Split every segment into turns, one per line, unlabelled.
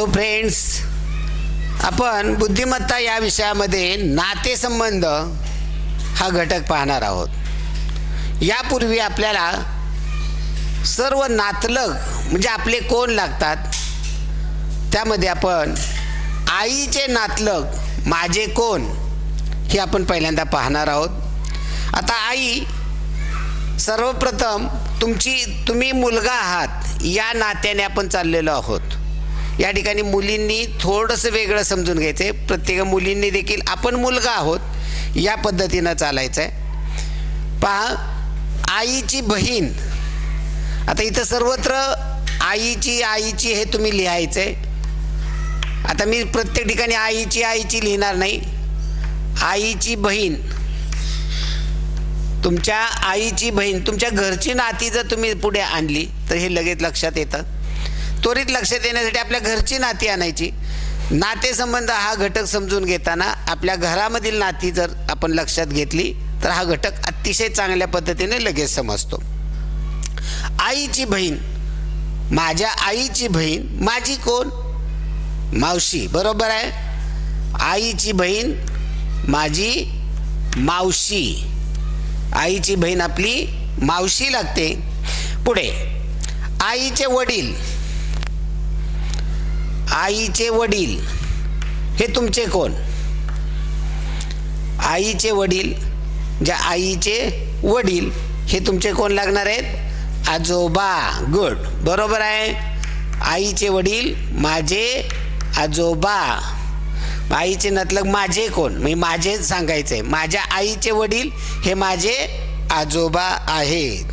Hello friends. आपण बुद्धिमत्ता या विषयामध्ये नातेसंबंध हा घटक पाहणार आहोत. यापूर्वी आपल्याला सर्व नातलग म्हणजे आपले कोण लागतात त्यामध्ये आपण आईचे नातलग माझे कोण हे आपण पहिल्यांदा पाहणार आहोत. आता आई सर्वप्रथम तुमची तुम्ही मुलगा आहात या नात्याने आपण चाललेलो आहोत. या ठिकाणी मुलींनी थोडंसं वेगळं समजून घ्यायचं आहे प्रत्येक मुलींनी देखील आपण मुलगा आहोत या पद्धतीनं चालायचं आहे पहा आईची बहीण आता इथं सर्वत्र आईची आईची हे तुम्ही लिहायचं आहे आता मी प्रत्येक ठिकाणी आईची आईची लिहिणार नाही. आईची बहीण तुमच्या आईची बहीण तुमच्या घरची नाती जर तुम्ही पुढे आणली तर हे लगेच लक्षात येतं. त्वरित लक्ष देण्यासाठी आपल्या घरची नाती आणायची. नातेसंबंध हा घटक समजून घेताना आपल्या घरामधील नाती जर आपण लक्षात घेतली तर हा घटक अतिशय चांगल्या पद्धतीने लगेच समजतो. आईची बहीण माझ्या आईची बहीण माझी कोण? मावशी बरोबर आहे? आईची बहीण माझी मावशी. आईची बहीण आपली मावशी लागते. पुढे आईचे वडील. आईचे वडील. हे तुमचे कोण? आईचे वडील ज्या आईचे वडील हे तुमचे कोण लागणार आहेत? आजोबा. गुड. बरोबर आहे. आईचे वडील माझे आजोबा. आईचे नतलग माझे कोण? मी माझेच सांगायचं आहे माझ्या आईचे वडील हे माझे आजोबा आहेत.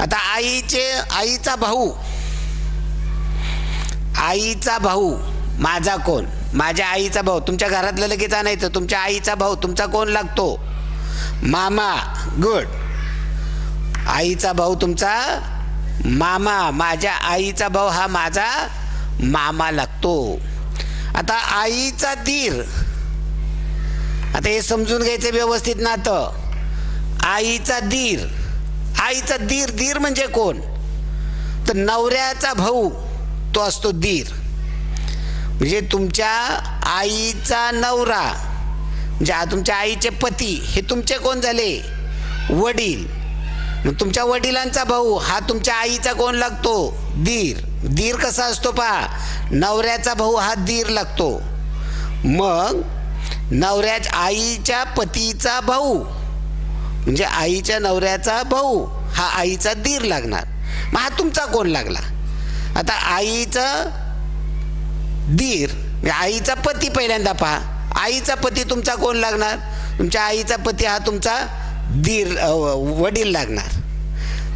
आता आईचे आईचा भाऊ. आईचा भाऊ माझा कोण? माझ्या आईचा भाऊ. तुमच्या घरातलं लगेच आणायचं. तुमच्या आईचा भाऊ तुमचा कोण लागतो? मामा गुड आईचा भाऊ तुमचा मामा. माझ्या आईचा भाऊ हा माझा मामा लागतो. आता आईचा धीर. आता हे समजून घ्यायचं व्यवस्थित नातं. आईचा धीर. आईचा धीर धीर म्हणजे कोण? तर नवऱ्याचा भाऊ. तो असतो दीर म्हणजे तुमच्या आईचा नवरा म्हणजे तुमच्या आईचे पती हे तुमचे कोण झाले? वडील. मग तुमच्या वडिलांचा भाऊ हा तुमच्या आईचा कोण लागतो? दीर दीर कसा असतो पहा? नवऱ्याचा भाऊ हा दीर लागतो. मग नवऱ्या आईच्या पतीचा भाऊ म्हणजे आईच्या नवऱ्याचा भाऊ हा आईचा दीर लागणार. मग हा तुमचा कोण लागला? आता आईचं दीर म्हणजे आईचा पती पहिल्यांदा पहा. आईचा पती तुमचा कोण लागणार? तुमच्या आईचा पती हा तुमचा दीर वडील लागणार.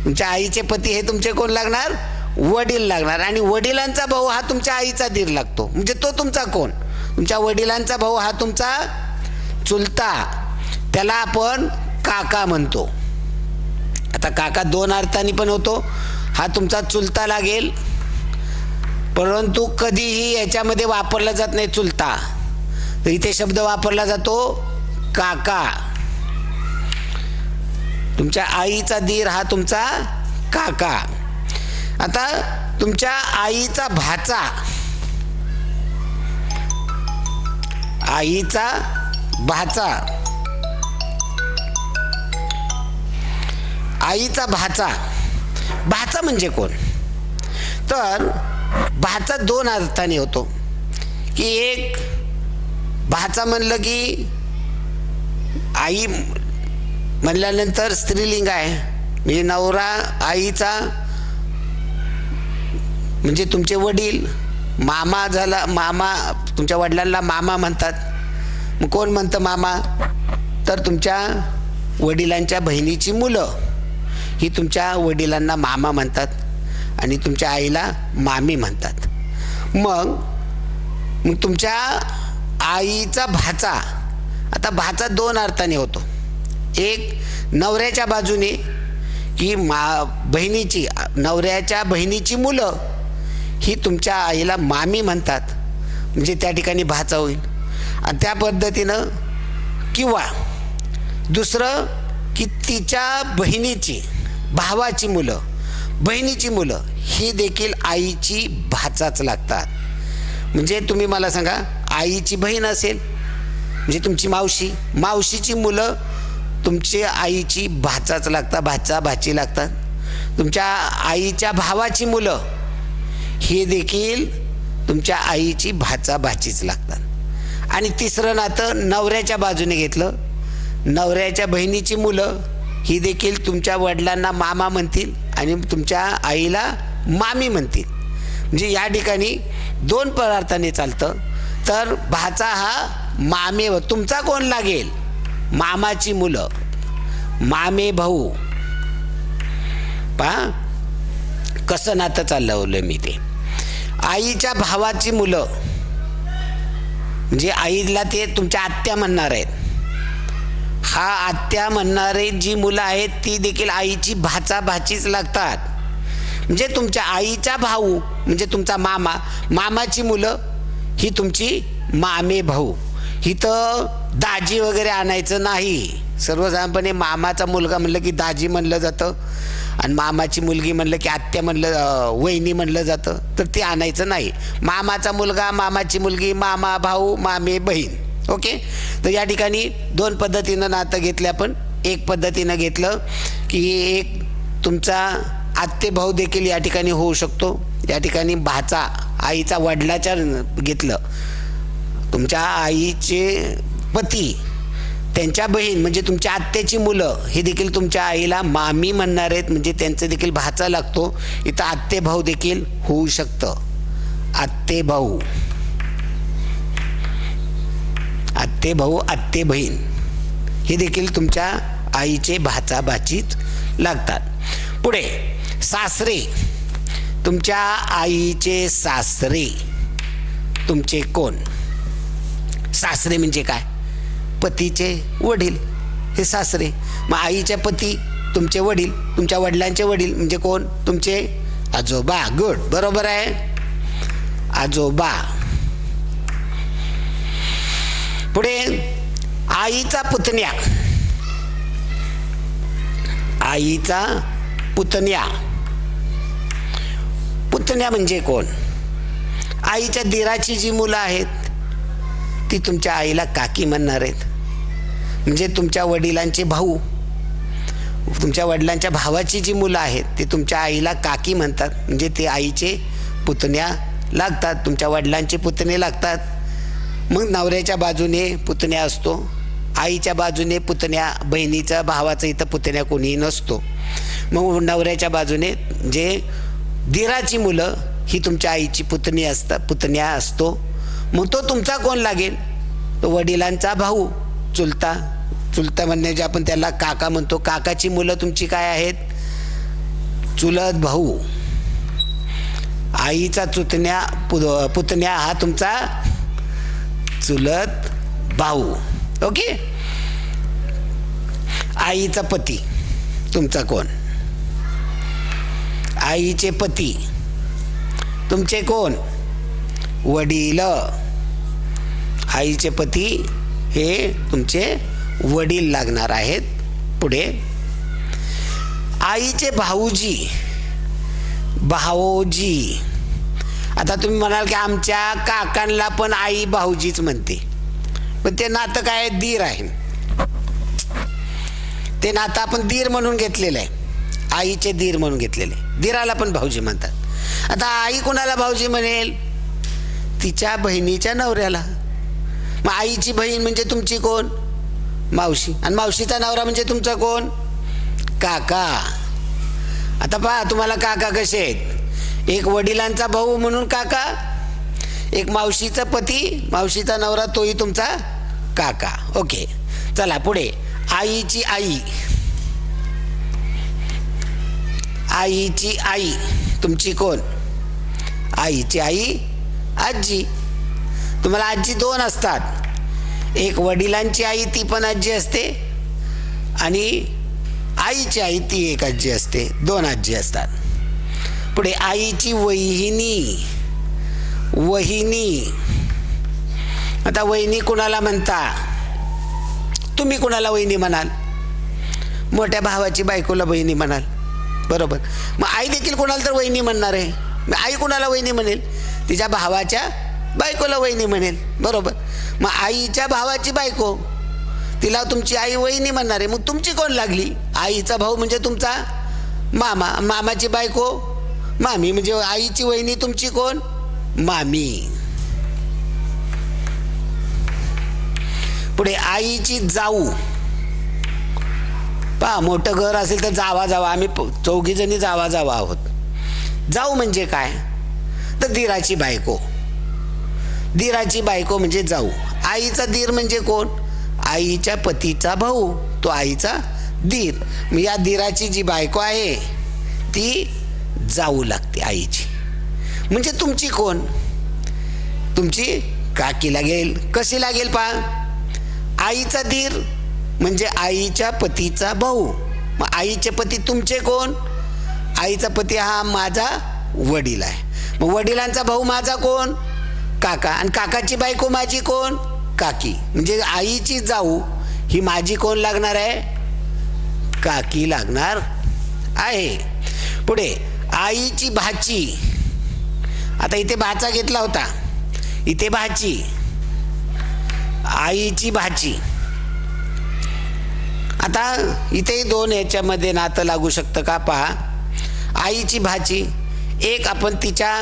तुमच्या आईचे पती हे तुमचे कोण लागणार? वडील लागणार. आणि वडिलांचा भाऊ हा तुमच्या आईचा दीर लागतो. म्हणजे तो तुमचा कोण? तुमच्या वडिलांचा भाऊ हा तुमचा चुलता. त्याला आपण काका म्हणतो. आता काका दोन अर्थाने पण होतो. हा तुमचा चुलता लागेल. परंतु कधीही याच्यामध्ये वापरला जात नाही चुलता. तर इथे शब्द वापरला जातो काका. तुमच्या आईचा दीर हा तुमचा काका. आता तुमच्या आईचा भाचा. आईचा भाचा. आईचा भाचा. भाचा म्हणजे कोण? तर भाचा दोन अर्थाने होतो. की एक भाचा म्हणलं की आई म्हणल्यानंतर स्त्रीलिंग आहे. म्हणजे नवरा आईचा म्हणजे तुमचे वडील मामा झाला मामा तुमच्या वडिलांना मामा म्हणतात. मग कोण म्हणतं मामा? तर तुमच्या वडिलांच्या बहिणीची मुलं. ही तुमच्या वडिलांना मामा म्हणतात. आणि तुमच्या आईला मामी म्हणतात. मग मग तुमच्या आईचा भाचा आता भाचा दोन अर्थाने होतो. एक नवऱ्याच्या बाजूने की मा बहिणीची नवऱ्याच्या बहिणीची मुलं ही तुमच्या आईला मामी म्हणतात. म्हणजे त्या ठिकाणी भाचा होईल. आणि त्या पद्धतीनं किंवा दुसरं की तिच्या बहिणीची भावाची मुलं बहिणीची मुलं ही देखील आईची भाचाच लागतात. म्हणजे तुम्ही मला सांगा आईची बहीण असेल म्हणजे तुमची मावशी मावशीची मुलं तुमची आईची भाचाच लागतात भाचा भाची लागतात. तुमच्या आईच्या भावाची मुलं ही देखील तुमच्या आईची भाचा भाचीच लागतात. आणि तिसरं नातं नवऱ्याच्या बाजूने घेतलं. नवऱ्याच्या बहिणीची मुलं ही देखील तुमच्या वडिलांना मामा म्हणतील. आणि तुमच्या आईला मामी म्हणतील. म्हणजे या ठिकाणी दोन पदार्थाने चालतं. तर भाचा हा मामे तुमचा कोण लागेल? मामाची मुलं. मामे भाऊ. पा कसं नातं चालवलं मी ते. आईच्या भावाची मुलं. म्हणजे आईला ते तुमच्या आत्या म्हणणार आहेत. हा आत्या म्हणणारे जी मुलं आहेत ती देखील आईची भाचा भाचीच लागतात. म्हणजे तुमच्या आईचा भाऊ म्हणजे तुमचा मामा मामाची मुलं ही तुमची मामे भाऊ. इथं दाजी वगैरे आणायचं नाही. सर्वसाधारणपणे मामाचा मुलगा म्हणलं की दाजी म्हणलं जातं आणि मामाची मुलगी म्हणलं की आत्या म्हणलं वहिनी म्हणलं जातं. तर ते आणायचं नाही. मामाचा मुलगा मामाची मुलगी मामा भाऊ मामे बहीण. ओके? तर या ठिकाणी दोन पद्धतीनं नातं घेतलं आपण. एक पद्धतीनं घेतलं की एक तुमचा आत्ते भाऊ देखील या ठिकाणी होऊ शकतो. या ठिकाणी भाचा आईचा वडिलाच्या घेतलं. तुमच्या आईचे पती त्यांच्या बहीण म्हणजे तुमच्या आत्याची मुलं हे देखील तुमच्या आईला मामी म्हणणार आहेत. म्हणजे त्यांचं देखील भाचा लागतो. इथं आत्ते भाऊ देखील होऊ शकतं. आत्ते भाऊ. आत्ते भाऊ आत्ते बहीण. हे देखील तुमच्या आईचे भाचा भाचीच लागतात. पुढे सासरे. तुमच्या आईचे सासरे. तुमचे कोण? सासरे म्हणजे काय? पतीचे वडील. हे सासरे. मग आईच्या पती तुमचे वडील. तुमच्या वडिलांचे वडील म्हणजे कोण? तुमचे आजोबा. गुड. बरोबर आहे? आजोबा. पुढे आईचा पुतण्या. आईचा पुतण्या. पुतण्या म्हणजे कोण? आईच्या दिराची जी मुलं आहेत ती तुमच्या आईला काकी म्हणणार आहेत. म्हणजे तुमच्या वडिलांचे भाऊ. तुमच्या वडिलांच्या भावाची जी मुलं आहेत ती तुमच्या आईला काकी म्हणतात. म्हणजे ते आईचे पुतण्या लागतात तुमच्या वडिलांचे पुतणे लागतात. मग नवऱ्याच्या बाजूने पुतण्या असतो. आईच्या बाजूने पुतण्या बहिणीचा भावाचा इथं पुतण्या कोणीही नसतो. मग नवऱ्याच्या बाजूने जे दिराची मुलं ही तुमच्या आईची पुतणी असतात पुतण्या असतो. मग तो तुमचा कोण लागेल? तो वडिलांचा भाऊ चुलता. चुलता म्हणजे जे आपण त्याला काका म्हणतो. काकाची मुलं तुमची काय आहेत? चुलत भाऊ. आईचा चुतण्या पुतण्या हा तुमचा चुलत भाऊ. ओके? आईचा पती. तुमचा कोण? आईचे पती. तुमचे कोण? वडील. आईचे पती हे तुमचे वडील लागणार आहेत पुढे. आईचे भाऊजी. भाऊजी. आता तुम्ही म्हणाल की आमच्या काकांना पण आई भाऊजीच म्हणते. पण ते नातं काय दीर आहे. ते नातं आपण दीर म्हणून घेतलेलं आहे. आईचे दीर म्हणून घेतलेले. दीराला पण भाऊजी म्हणतात. आता आई कुणाला भाऊजी म्हणेल? तिच्या बहिणीच्या नवऱ्याला. मग आईची बहीण म्हणजे तुमची कोण? मावशी. आणि मावशीचा नवरा म्हणजे तुमचा कोण? काका. आता पहा तुम्हाला काका कसे आहेत? एक वडिलांचा भाऊ म्हणून काका एक मावशीचा पती मावशीचा नवरा तोही तुमचा काका. ओके. चला पुढे. आईची आई. आईची आई. तुमची कोण? आईची आई आजी. तुम्हाला आजी दोन असतात. एक वडिलांची आई ती पण आजी असते. आणि आईची आई ती एक आजी असते. दोन आजी असतात. पुढे आईची वहिनी. वहिनी. आता वहिनी कुणाला म्हणता? तुम्ही कुणाला वहिनी म्हणाल? मोठ्या भावाची बायकोला वहिनी म्हणाल. बरोबर. मग आई देखील कोणाला तर वहिनी म्हणणार आहे. आई कुणाला वहिनी म्हणेल? तिच्या भावाच्या बायकोला वहिनी म्हणेल. बरोबर. मग आईच्या भावाची बायको. तिला तुमची आई वहिनी म्हणणार आहे. मग तुमची कोण लागली? आईचा भाऊ म्हणजे तुमचा मामा. मामाची बायको. मामी म्हणजे आईची वहिनी तुमची कोण? मामी. पुढे आईची जाऊ. पहा मोठं घर असेल तर जावा जावा. आम्ही चौघी जणी जावा जावा आहोत. जाऊ म्हणजे काय? तर दिराची बायको. दिराची बायको म्हणजे जाऊ. आईचा दीर म्हणजे कोण? आईच्या पतीचा भाऊ. तो आईचा दीर. मग या दिराची जी बायको आहे ती जाऊ लागते आईची. म्हणजे तुमची कोण? तुमची काकी लागेल कशी लागेल पा आईचा धीर म्हणजे आईच्या पतीचा भाऊ. मग आईचे पती तुमचे कोण? आईचा पती हा माझा वडील आहे. मग वडिलांचा भाऊ माझा कोण? काका. आणि काकाची बायको माझी कोण? काकी. म्हणजे आईची जाऊ ही माझी कोण लागणार आहे? काकी लागणार आहे. पुढे. आईची भाची. आता इथे भाचा घेतला होता. इथे भाची. आईची भाची. आता इथे दोन याच्यामध्ये नातं लागू शकतं का? पहा. आईची भाची. एक आपण तिच्या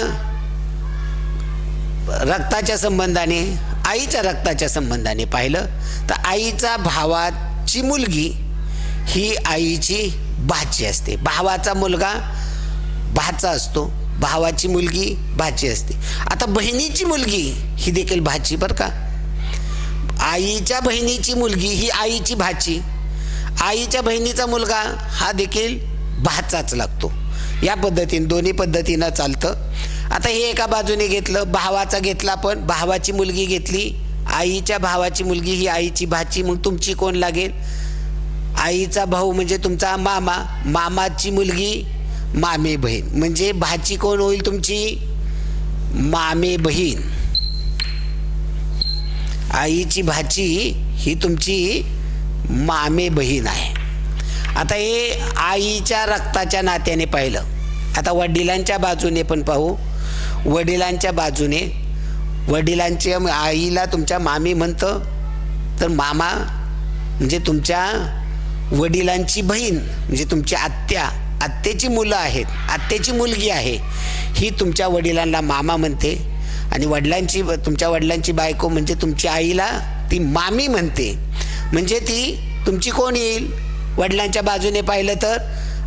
रक्ताच्या संबंधाने आईच्या रक्ताच्या संबंधाने पाहिलं तर आईचा भावाची मुलगी ही आईची भाची असते. भावाचा मुलगा भाचा असतो. भावाची मुलगी भाची असते. आता बहिणीची मुलगी ही देखील भाची बरं का? आईच्या बहिणीची मुलगी ही आईची भाची. आईच्या बहिणीचा मुलगा हा देखील भाचाच लागतो. या पद्धतीने दोन्ही पद्धतीनं चालतं. आता हे एका बाजूने घेतलं भावाचा घेतला पण भावाची मुलगी घेतली आईच्या भावाची मुलगी ही आईची भाची मग तुमची कोण लागेल? आईचा भाऊ म्हणजे तुमचा मामा. मामाची मुलगी मामे बहीण. म्हणजे भाची कोण होईल तुमची? मामे बहीण. आईची भाची ही तुमची मामे बहीण आहे. आता हे आईच्या रक्ताच्या नात्याने पाहिलं. आता वडिलांच्या बाजूने पण पाहू. वडिलांच्या बाजूने. वडिलांच्या आईला तुमच्या मामी म्हणतं. तर मामा म्हणजे तुमच्या वडिलांची बहीण म्हणजे तुमची आत्या आत्तेची मुलं आहेत आत्तेची मुलगी आहे ही तुमच्या वडिलांना मामा म्हणते. आणि वडिलांची तुमच्या वडिलांची बायको म्हणजे तुमच्या आईला ती मामी म्हणते. म्हणजे ती तुमची कोण येईल? वडिलांच्या बाजूने पाहिलं तर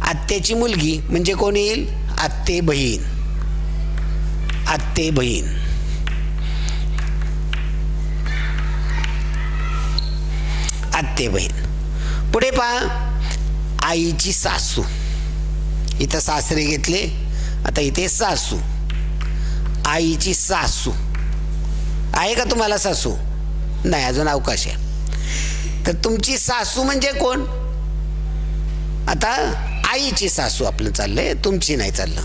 आत्त्याची मुलगी म्हणजे कोण येईल? आत्ते बहीण. आत्ते बहीण. आत्ते बहीण. पुढे पहा आईची सासू. इथं सासरे घेतले आता इथे सासू. आईची सासू. आहे का तुम्हाला सासू? नाही अजून अवकाश आहे. तर तुमची सासू म्हणजे कोण? आता आईची सासू आपलं चाललंय तुमची नाही चाललं.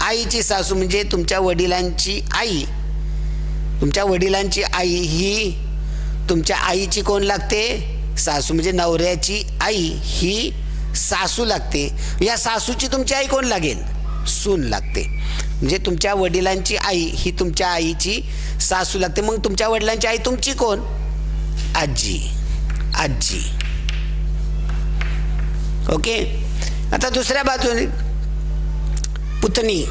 आईची सासू म्हणजे तुमच्या वडिलांची आई. तुमच्या वडिलांची आई ही तुमच्या आईची कोण लागते? सासू म्हणजे नवऱ्याची आई ही सासू लागते. या सासूची तुमची आई कोण लागेल? सून लागते. म्हणजे तुमच्या वडिलांची आई ही तुमच्या आईची सासू लागते. मग तुमच्या वडिलांची आई तुमची कोण? आजी. आजी. ओके? आता दुसऱ्या बाजूने पुतणी.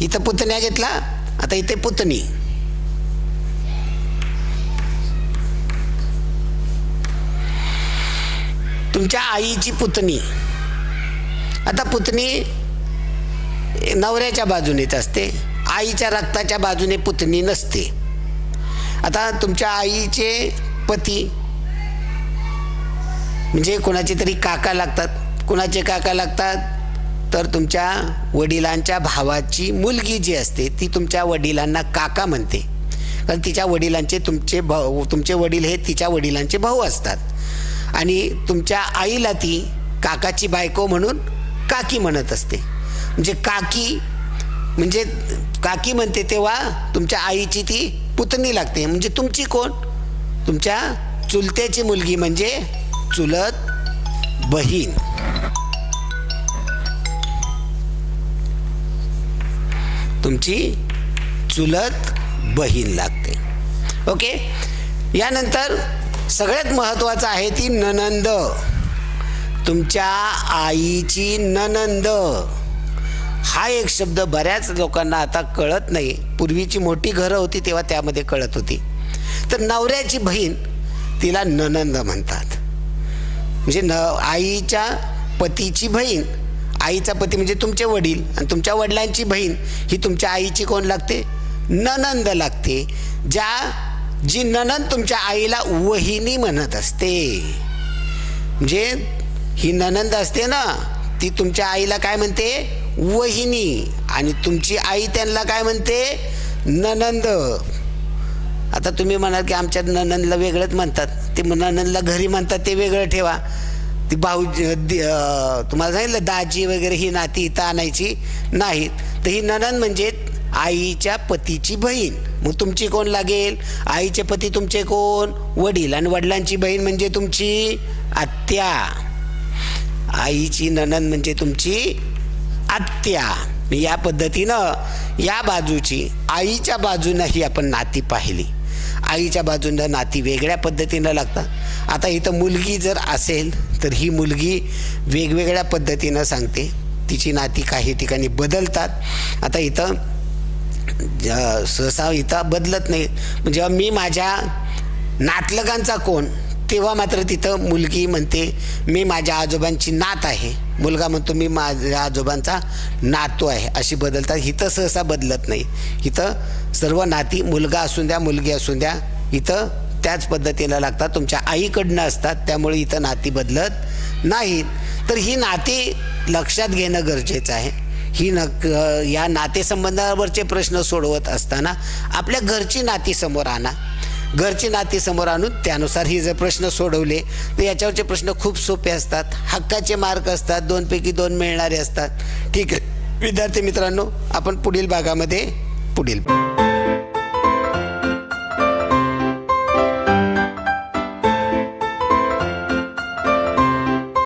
इथं पुतण्या घेतला. आता इथे पुतणी. तुमच्या आईची पुतणी. आता पुतणी नवऱ्याच्या बाजूनेच असते. आईच्या रक्ताच्या बाजूने पुतणी नसते. आता तुमच्या आईचे पती म्हणजे कोणाचे तरी काका लागतात. कुणाचे काका लागतात? तर तुमच्या वडिलांच्या भावाची मुलगी जी असते ती तुमच्या वडिलांना काका म्हणते. कारण तिच्या वडिलांचे तुमचे भाऊ तुमचे वडील हे तिच्या वडिलांचे भाऊ असतात. आणि तुमच्या आईला ती काकाची बायको म्हणून काकी म्हणत असते. म्हणजे काकी म्हणजे काकी म्हणते तेव्हा तुमच्या आईची ती पुतणी लागते. म्हणजे तुमची कोण? तुमच्या चुलत्याची मुलगी म्हणजे चुलत बहीण. तुमची चुलत बहीण लागते. ओके? यानंतर सगळ्यात महत्त्वाचं आहे ती ननंद. तुमच्या आईची ननंद. हा एक शब्द बऱ्याच लोकांना आता कळत नाही. पूर्वीची मोठी घरं होती तेव्हा त्यामध्ये कळत होती. तर नवऱ्याची बहीण तिला ननंद म्हणतात. म्हणजे न आईच्या पतीची बहीण आईचा पती म्हणजे तुमचे वडील आणि तुमच्या वडिलांची बहीण ही तुमच्या आईची कोण लागते? ननंद लागते. ज्या जी ननंद तुमच्या आईला वहिनी म्हणत असते. म्हणजे ही ननंद असते ना ती तुमच्या आईला काय म्हणते? वहिनी. आणि तुमची आई त्यांना काय म्हणते? ननंद. आता तुम्ही म्हणाल की आमच्या ननंदला वेगळंच म्हणतात. ते ननंदला घरी म्हणतात ते वेगळं ठेवा. ती भाऊ दि- तुम्हाला सांगितलं दाजी वगैरे ही नाती इथं आणायची नाहीत. तर ही ननंद म्हणजे आईच्या पतीची बहीण. मग तुमची कोण लागेल? आईचे पती तुमचे कोण? वडील आणि वडिलांची बहीण म्हणजे तुमची आत्या. आईची ननंद म्हणजे तुमची आत्या. या पद्धतीनं या बाजूची आईच्या बाजूनंही आपण नाती पाहिली. आईच्या बाजूनं नाती वेगळ्या पद्धतीनं लागतात. आता इथं मुलगी जर असेल तर ही मुलगी वेगवेगळ्या पद्धतीनं सांगते. तिची नाती काही ठिकाणी बदलतात. आता इथं सहसा इथं बदलत नाही. जेव्हा मी माझ्या नातलगांचा कोण तेव्हा मात्र तिथं मुलगी म्हणते मी माझ्या आजोबांची नात आहे. मुलगा म्हणतो मी माझ्या आजोबांचा नातू आहे. अशी बदलतात. इथं सहसा बदलत नाही. इथं सर्व नाती मुलगा असून द्या मुलगी असून द्या इथं त्याच पद्धतीला लागतात. तुमच्या आईकडनं असतात. त्यामुळे इथं नाती बदलत नाहीत. तर ही नाती लक्षात घेणं गरजेचं आहे. ही न या नातेसंबंधावरचे प्रश्न सोडवत असताना आपल्या घरची नाती समोर आणा. घरची नाती समोर आणून त्यानुसार ही जर प्रश्न सोडवले तर याच्यावरचे प्रश्न खूप सोपे असतात. हक्काचे मार्क असतात दोनपैकी दोन मिळणारे असतात. ठीक आहे. विद्यार्थी मित्रांनो आपण पुढील भागामध्ये पुढील